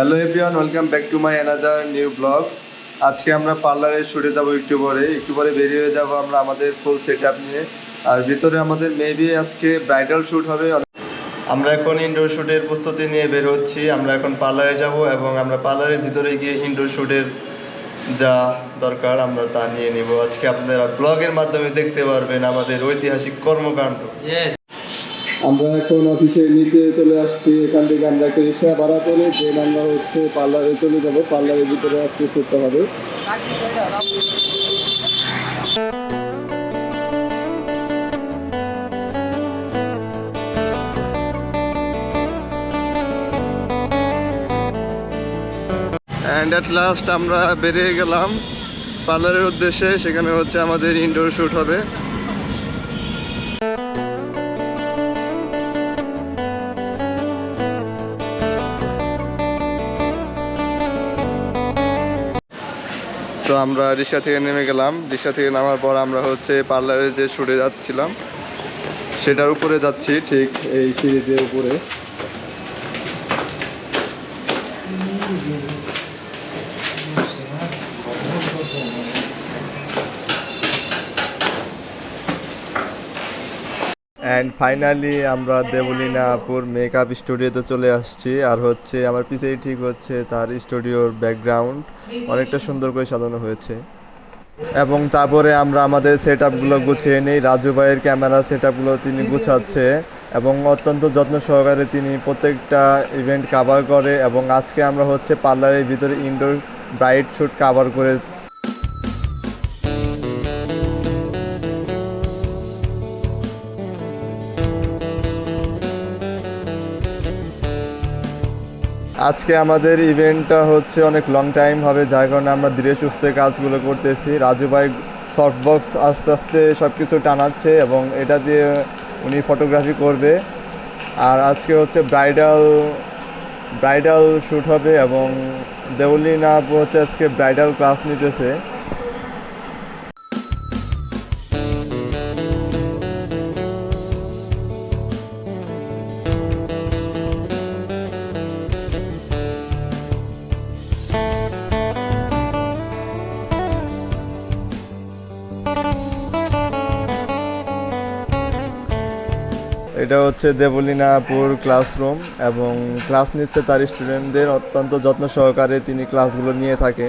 Hello everyone welcome back to my another new blog আজকে আমরা পার্লারে শুটে যাব একটু পরে একটু পরে বেরিয়ে যাব আমরা আমাদের ফুল সেট আপ নিয়ে। আর ভিতরে আমাদের মেবি আজকে ব্রাইডাল শ্যুট হবে। আমরা এখন ইনডোর শ্যুটের প্রস্তুতি নিয়ে বের হচ্ছি। আমরা এখন পার্লারে যাব এবং আমরা পার্লারের ভিতরে গিয়ে ইনডোর শ্যুটের যা দরকার আমরা তা নিয়ে নিব। আজকে আপনারা ব্লগের মাধ্যমে দেখতে পারবেন আমাদের ঐতিহাসিক কর্মকাণ্ড। আমরা এখন অফিসের নিচে চলে আসছি। এখান থেকে আমরা একটা রিক্সা ভাড়া করে দেন আমরা হচ্ছে পার্লারে চলে যাব। পার্লারের ভিতরে আজকে শুটটা হবে। অ্যান্ড অ্যাট লাস্ট আমরা বেরিয়ে গেলাম। পার্লারের উদ্দেশ্যে, সেখানে হচ্ছে আমাদের ইনডোর শ্যুট হবে। তো আমরা রিক্সা থেকে নেমে গেলাম। রিক্সা থেকে নামার পর আমরা হচ্ছে পার্লারে যে ছুটে যাচ্ছিলাম, সেটার উপরে যাচ্ছি, ঠিক এই সিঁড়ি দিয়ে উপরে। অ্যান্ড ফাইনালি আমরা দেবলিনাপুর মেকআপ স্টুডিওতে চলে আসছি। আর হচ্ছে আমার পিছেই ঠিক হচ্ছে, তার স্টুডিওর ব্যাকগ্রাউন্ড অনেকটা সুন্দর করে সাজানো হয়েছে। এবং তারপরে আমরা আমাদের সেট আপগুলো গুছিয়ে নিই। রাজু ভাইয়ের ক্যামেরা সেট আপগুলো তিনি গুছাচ্ছে এবং অত্যন্ত যত্ন সহকারে তিনি প্রত্যেকটা ইভেন্ট কাভার করে। এবং আজকে আমরা হচ্ছে পার্লারের ভিতরে ইনডোর ব্রাইট শ্যুট কাভার করে আজকে আমাদের ইভেন্টটা হচ্ছে অনেক লং টাইম হবে, যার কারণে আমরা ধীরে সুস্থে কাজগুলো করতেছি। রাজু ভাই সফট বক্স আস্তে আস্তে সব কিছু টানাচ্ছে এবং এটা দিয়ে উনি ফটোগ্রাফি করবে। আর আজকে হচ্ছে ব্রাইডাল ব্রাইডাল শ্যুট হবে এবং দেউলিনা আপু হচ্ছে আজকে ব্রাইডাল ক্লাস নিতেছে। এটা হচ্ছে দেবলীনাপুর ক্লাসরুম এবং ক্লাস নিচ্ছে তার স্টুডেন্টদের অত্যন্ত যত্ন সহকারে তিনি ক্লাসগুলো নিয়ে থাকে।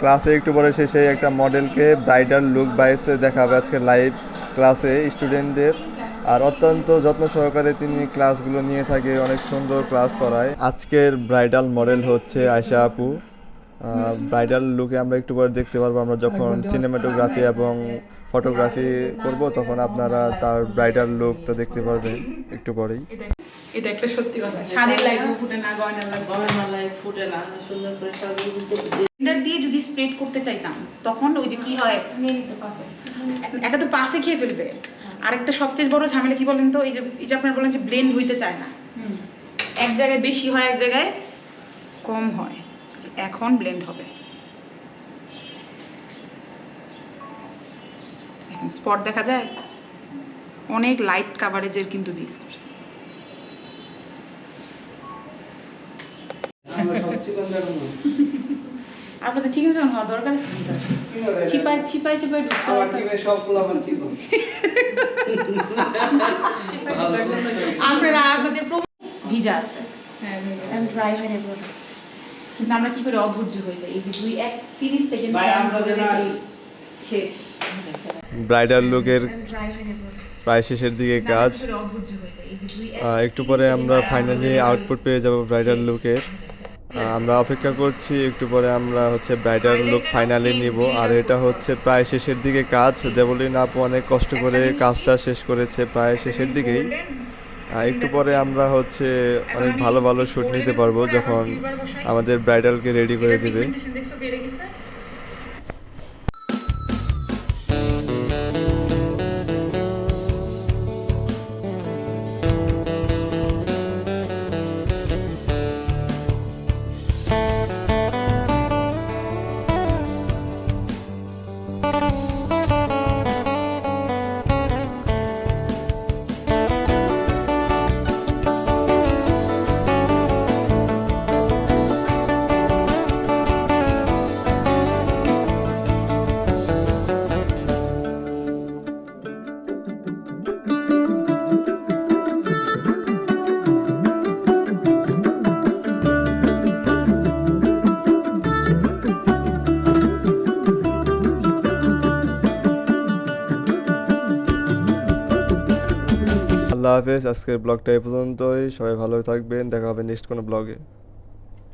ক্লাসে একটু পরে শেষে একটা মডেলকে ব্রাইডাল লুক বাইসে দেখাবে আজকে লাইভ ক্লাসে স্টুডেন্টদের আর অত্যন্ত যত্ন সহকারে তিনি ক্লাসগুলো নিয়ে থাকে, অনেক সুন্দর ক্লাস করায়। আজকের ব্রাইডাল মডেল হচ্ছে আয়শা আপু। ব্রাইডাল লুকে আমরা একটু পরে দেখতে পারব। আমরা যখন সিনেমাটোগ্রাফি এবং ফটোগ্রাফি করব তখন আপনারা তার ব্রাইডাল লুক তো দেখতে পারবেন একটু পরেই। এটা একটা সত্যি কথা। শাড়ির লাইফ ফুটে না গয়নার লাইফ গয়নামালায় ফুটে না। সুন্দর করে সাজিয়ে দিতে ব্লেন্ডার দিয়ে যদি স্প্রেড করতে চাইতাম তখন ওই যে কি হয়? একটা তো পাফে খেয়ে ফেলবে। আরেকটা সবচেয়ে বড় ঝামেলা কি বলেন তো? এই যে এই যে আপনার বলেন যে ব্লেন্ড হইতে চায় না। এক জায়গায় বেশি হয় এক জায়গায় কম হয়। এখন ব্লেন্ড হবে। স্পট দেখা যায় অনেক লাইট কাভারেজের কিন্তু ইউজ করছে। আপনাদের চিকেন খাওয়ার দরকার আছে। চিপাই চিপাই চিপাই ঢুকতে চিকন আপনারা আপনাদের ভিজা আছে। ড্রাই হয়ে কিন্তু আমরা কি করে অধৈর্য হয়ে যাই? এই যে দুই এক তিরিশ সেকেন্ড ভাই, আমরা যেন শেষ। ব্রাইডাল লুকের প্রায় শেষের দিকে কাজ। একটু পরে আমরা ফাইনালি আউটপুট পেয়ে যাব ব্রাইডাল লুকের আমরা অপেক্ষা করছি একটু পরে আমরা হচ্ছে ব্রাইডাল লুক ফাইনালি নিব। আর এটা হচ্ছে প্রায় শেষের দিকে কাজ। দেবলিন আপু অনেক কষ্ট করে কাজটা শেষ। করেছে প্রায় শেষের দিকেই। একটু পরে আমরা হচ্ছে অনেক ভালো ভালো শ্যুট নিতে পারব যখন আমাদের ব্রাইডালকে রেডি করে দিবে। আল্লাহ হাফেজ আজকের ব্লগটা এই পর্যন্তই। সবাই ভালো থাকবেন দেখা হবে নেক্সট কোনো ব্লগে।